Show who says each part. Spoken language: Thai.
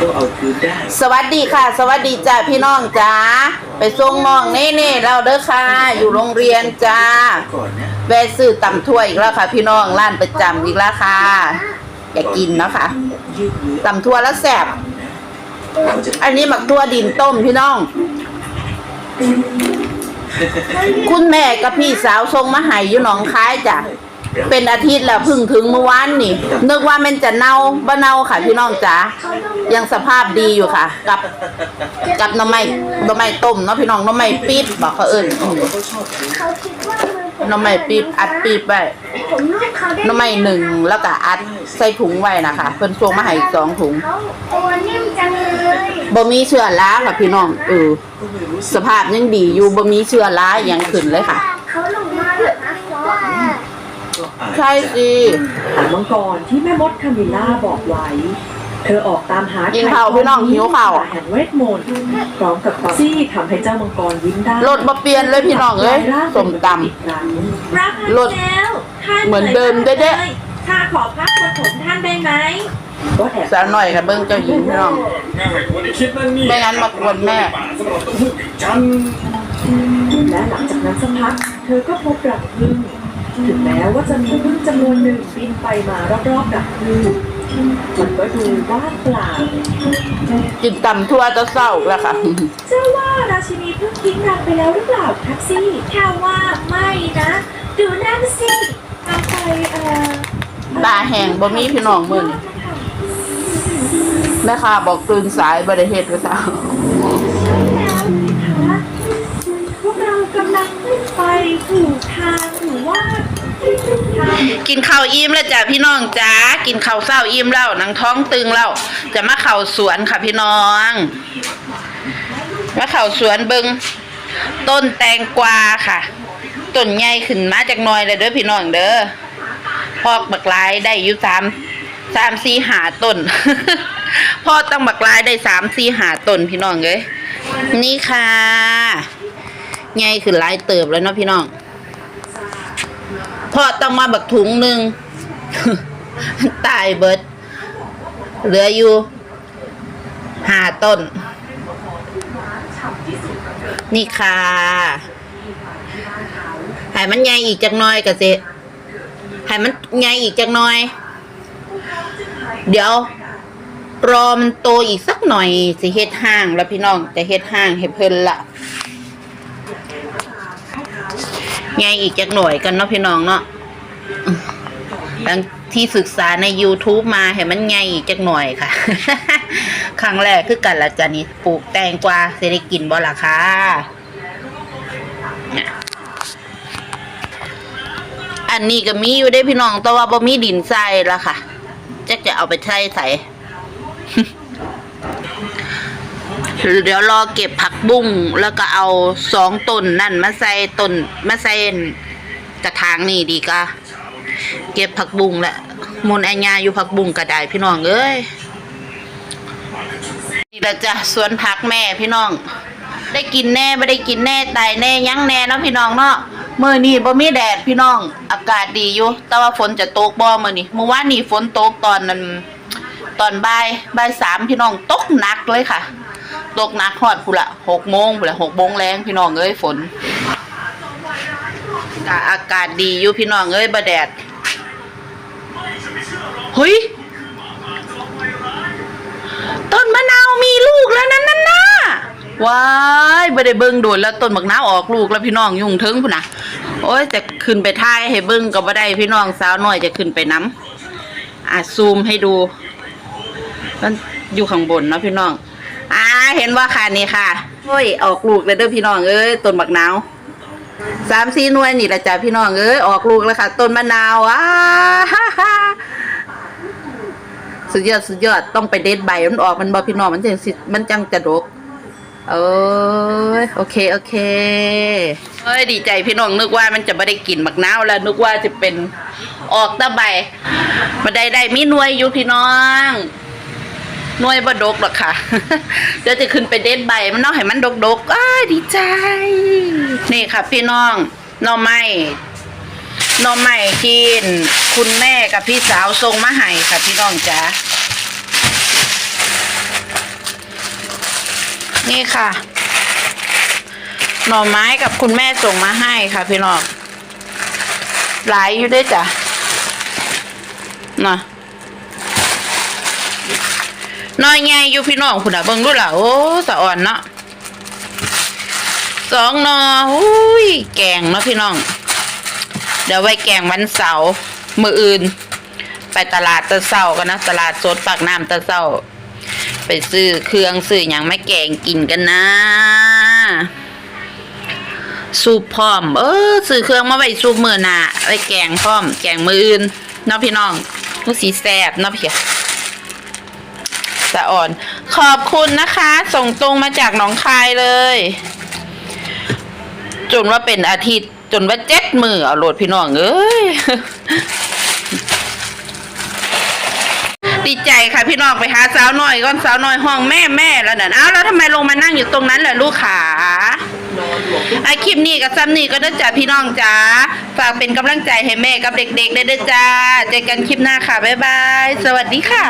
Speaker 1: ก็เอาคืนได้
Speaker 2: สวัสดีค่ะ สวัสดีจ้าพี่น้องจ้าไปส่งน้องเน่ๆเราเด้อค่ะ อยู่โรงเรียนจ้า
Speaker 1: ก่อนนะ
Speaker 2: แวะซื้อตำถ้วยอีกแล้วค่ะ พี่น้องร้านประจำอีกแล้วค่ะ อยากกินเนาะค่ะ
Speaker 1: ยืดเยื้อ
Speaker 2: ตำทั่วแล้วแซ่บ
Speaker 1: เราจะ
Speaker 2: อันนี้หมักทั่วดินต้มพี่น้อง คุณแม่กับพี่สาวส่งมาให้อยู่หนองคายจ้ะ เป็นอาทิตย์แล้วเพึ่งถึงเมื่อวานนี่นึกว่ามันจะเน่าบ่เน่าค่ะ พี่น้องจ๋ายังสภาพดีอยู่ค่ะ กับกับหน้ำไม้หน้ำไม้ต้มเนาะพี่น้องหน้ำไม้ปี๊บบอกเขาเอิญ
Speaker 1: เขาชอบเลย
Speaker 3: เขาคิดว่ามือผม
Speaker 2: หน้ำไม้ปี๊บอัดปี๊บไว้
Speaker 3: ผมลูกเขาได้
Speaker 2: หน้ำไม้หนึ่งแล้วก็อัดใส่ถุงไว้นะคะ เพิ่นส่งมาให้อีกสองถุง
Speaker 3: เขาตัวนิ่มจังเลย
Speaker 2: บ่มีเชื้อราค่ะพี่น้องเออ
Speaker 1: ก็ไม่รู้
Speaker 2: สภาพยังดีอยู่บ่มีเชื้อราอย่างขึ้นเลยค่ะ
Speaker 3: เขาลงมาแบบนั้นว่า
Speaker 1: ก็อาจ
Speaker 2: ใช่สิ
Speaker 4: หางมังกรที่แม่มดคามิล่าบอกไว้ เธอออกตามหา
Speaker 2: กินข้าวพี่น้องหิวข้าว
Speaker 4: แห่งเวทมนต์พร้อมกับความซี่ทำให้เจ้ามังกรยิ้มได้
Speaker 2: รถบ่เปลี่ยนเลยพี่น้องเอ้ยสมตำ
Speaker 4: อีกครั้ง
Speaker 5: รับ
Speaker 2: รถ
Speaker 5: แล้วท่าน
Speaker 2: เหมือนเดิมเด้ๆ
Speaker 5: ข้าขอพักกระผมท่านได้ไหม
Speaker 4: ก็แอบ
Speaker 2: สาวหน่อยค่ะเบิ่งเจ้าหญิงพี่น้องไม่งั้นมากวนแม่
Speaker 4: และหลังจากนั้นสักพัก เธอก็พบรังผึ้ง ถึงแม้ว่าจะมีผึ้งจำนวนหนึ่งบินไปมารอบๆรังผึ้งมันก็ดูว่างเปล่า
Speaker 2: กินตำทั่วจะเศร้าแล้วค่ะ
Speaker 5: เชื่อว่าราชินีเพิ่งทิ้งรังไปแล้วหรือเปล่าแท็กซี่ถ้าว่าไม่นะ ดูนั่นสิเอาไปเอ่อ
Speaker 2: ตาแห้งบ่มีพี่น้องมื้อนี้แม่ค่ะบอกตื่นสายบ่ได้เฮ็ดว่าซะ
Speaker 5: แล้วนะคะพวกเรากำลังไปถูกทางหรือว่าทาง
Speaker 2: กินข้าวอิ่มแล้วจ้ะพี่น้องจ้ากินข้าวเช้าอิ่มแล้วหนังท้องตึงแล้วจะมาเข้าสวนค่ะพี่น้องมาเข้าสวนเบิงต้นแตงกวาค่ะต้นใหญ่ขึ้นมาจากน้อยเลยเด้อพี่น้องเด้อพอกบักลายได้อยู่สามสามสี่หาต้นพ่อต้องบักลายได้สามสี่หาต้นพี่น้องเอ้ยนี่ค่ะใหญ่ขึ้นหลายเติบแล้วเนาะพี่น้อง พ่อต้องมาบักถุงหนึ่งตายเบิด เหลืออยู่ห้าต้น นี่ค่ะให้มันใหญ่อีกจักหน่อยก็สิให้มันใหญ่อีกจักหน่อย เดี๋ยวรอมันโตอีกสักหน่อยสิเฮ็ดห้างแล้วพี่น้องจะเฮ็ดห้างให้เพิ่นละ ใหญ่อีกจักหน่อยกันเนาะพี่น้องเนาะทั้งที่ศึกษาใน YouTube มาให้มันใหญ่อีกจักหน่อยค่ะ ครั้งแรกคือกันละจ้ะนี่ปลูกแตงกวาสิได้กินบ่ล่ะคะเนี่ยอันนี้ก็มีอยู่ได้พี่น้องแต่ว่าบ่มีดินทรายละค่ะจะจะเอาไปใช้ใส่ เดี๋ยวรอเก็บผักบุ้งแล้วก็เอาสองต้นนั่นมาใส่ต้นมาใส่กระถางนี่ดีกะเก็บผักบุ้งแหละมูลแอนยาอยู่ผักบุ้งก็ไดพี่น้องเอ้ยนี่ละจ้ะสวนผักแม่พี่น้อง ได้กินแน่ไม่ได้กินแน่ตายแน่ยั้งแน่เนาะพี่น้องเนาะเมื่อนี้บ่มีแดดพี่น้อง อากาศดีอยู่ แต่ว่าฝนจะตกบ่เมื้อนี้เมื่อวานนี้ฝนตกตอนนั้นตอนบ่ายบ่ายสามพี่น้องตกหนักเลยค่ะ ตกหนักฮอดพุ่นละหกโมงพุ่นละหกโมงแรงพี่น้องเอ้ยฝนก็อากาศดีอยู่พี่น้องเอ้ยบ่แดดเฮ้ยต้นมะนาวมีลูกแล้วนั่นนั่นนะว้ายไม่ได้เบิ่งโดนแล้วต้นมะนาวออกลูกแล้วพี่น้องยุ่งเทิงพุ่นนะโอ้ยจะขึ้นไปท้ายให้เบิ่งก็บ่ได้พี่น้องสาวน้อยจะขึ้นไปน้ำอะซูมให้ดูมันอยู่ข้างบนเนาะพี่น้อง อ่าเห็นว่าค่ะนี่ค่ะโอ้ยออกลูกเลยเด้อพี่น้องเอ้ยต้นมะนาวสามสี่หน่วยนี่แหละจ้ะพี่น้องเอ้ยออกลูกแล้วค่ะ ต้นมะนาวอ่าฮ่าฮ่าสุดยอดสุดยอดต้องไปเด็ดใบมันออกมันบอพี่น้องมันจังสิมันจังจะดกเอ้ยโอเคโอเคเอ้ยดีใจพี่น้องนึกว่ามันจะไม่ได้กลิ่นมักนาวแล้วนึกว่าจะเป็นออกตะใบมาได้ได้มีหน่วยอยู่พี่น้อง หน่วยบดกหรอกค่ะ เดี๋ยวจะขึ้นไปเด็ดใบมันนาะให้มันดกดกอ้าดีใจ นี่ค่ะ พี่น้องหน่อไม้หน่อไม้กินคุณแม่กับพี่สาวส่งมาให้ค่ะ พี่น้องจ๋านี่ค่ะ หน่อไม้กับคุณแม่ส่งมาให้ค่ะ พี่น้องหลายอยู่ด้วยจ้ะน่ะ น้อยใหญ่อยู่พี่น้องคุณอะเบิ่งดูล่ะโอ้สะอ่อนเนาะสองนออุ้ยแกงเนาะพี่น้อง เดี๋ยวไว้แกงวันเสาร์มืออื่น ไปตลาดตะเศร้ากันนะตลาดสดปากน้ำตะเศร้าไปซื้อเครื่องซื้ออย่างไม่แกงกินกันนะสูบพร้อม เออซื้อเครื่องมาไว้สูบมือหนาไว้แกงพร้อม แกงมืออื่นเนาะพี่น้องผู้สีแสบเนาะพี่ สะอ่อน ขอบคุณนะคะ ส่งตรงมาจากหนองคายเลย จนว่าเป็นอาทิตย์ จนว่าเจ็ดมือเอาโหลดพี่น้องเอ้ยดีใจค่ะพี่น้องไปหาสาวน้อยก่อนสาวน้อยห้องแม่แม่แล้วน่ะอ้าวแล้วทำไมลงมานั่งอยู่ตรงนั้นล่ะลูกขาไอคลิปนี้กับซ้ำนี่ก็ได้อจ้าพี่น้องจ้าฝากเป็นกำลังใจให้แม่กับเด็กๆได้เด้อจ้าเจอกันคลิปหน้าค่ะบ๊ายบาย สวัสดีค่ะ